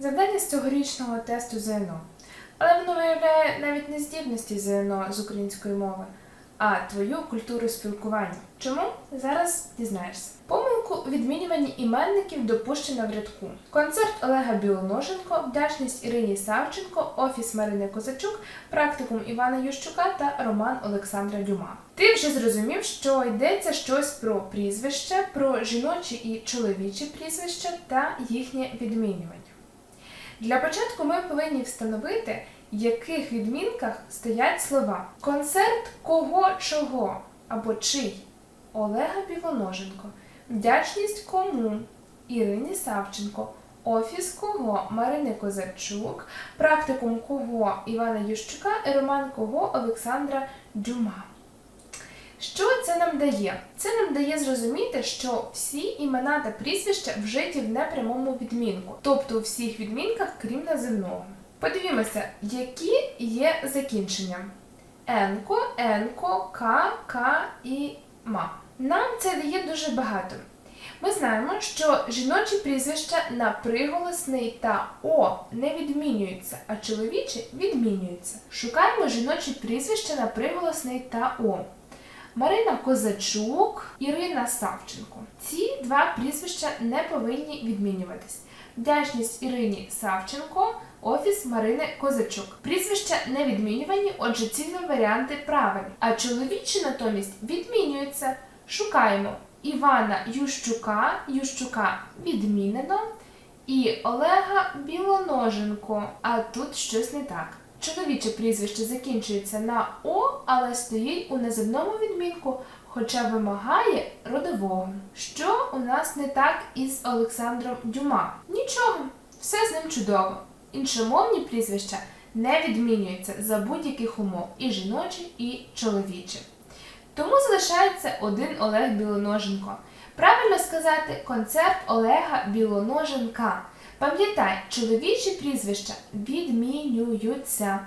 Завдання з цьогорічного тесту ЗНО. Але воно виявляє навіть не здібності ЗНО з української мови, а твою культуру спілкування. Чому? Зараз дізнаєшся. Помилку у відмінюванні іменників допущено в рядку. Концерт Олега Білоноженко, вдячність Ірині Савченко, офіс Марини Козачук, практикум Івана Ющука та роман Олександра Дюма. Ти вже зрозумів, що йдеться щось про прізвища, про жіночі і чоловічі прізвища та їхнє відмінювання. Для початку ми повинні встановити, в яких відмінках стоять слова. Концерт кого чого або чий Олега Білоноженко, вдячність кому Ірині Савченко, офіс кого Марини Козачук, практикум кого Івана Ющука і роман кого Олександра Дюма. Що це нам дає? Це нам дає зрозуміти, що всі імена та прізвища вжиті в непрямому відмінку, тобто у всіх відмінках, крім називного. Подивімося, які є закінчення: енко, енко, ка, ка і ма. Нам це дає дуже багато. Ми знаємо, що жіночі прізвища на приголосний та о не відмінюються, а чоловічі відмінюються. Шукаємо жіночі прізвища на приголосний та о. Марина Козачук, Ірина Савченко. Ці два прізвища не повинні відмінюватись. Вдячність Ірині Савченко, офіс Марини Козачук. Прізвища не відмінювані, отже, ці два варіанти правильні. А чоловічі натомість відмінюються. Шукаємо Івана Ющука, Ющука відмінено, і Олега Білоноженко. А тут щось не так. Чоловіче прізвище закінчується на О, але стоїть у називному відмінку, хоча вимагає родового. Що у нас не так із Олександром Дюма? Нічого, все з ним чудово. Іншомовні прізвища не відмінюються за будь-яких умов і жіночі, і чоловічі. Тому залишається один Олег Білоноженко. Правильно сказати концерт Олега Білоноженка. Пам'ятай, чоловічі прізвища відмінюються.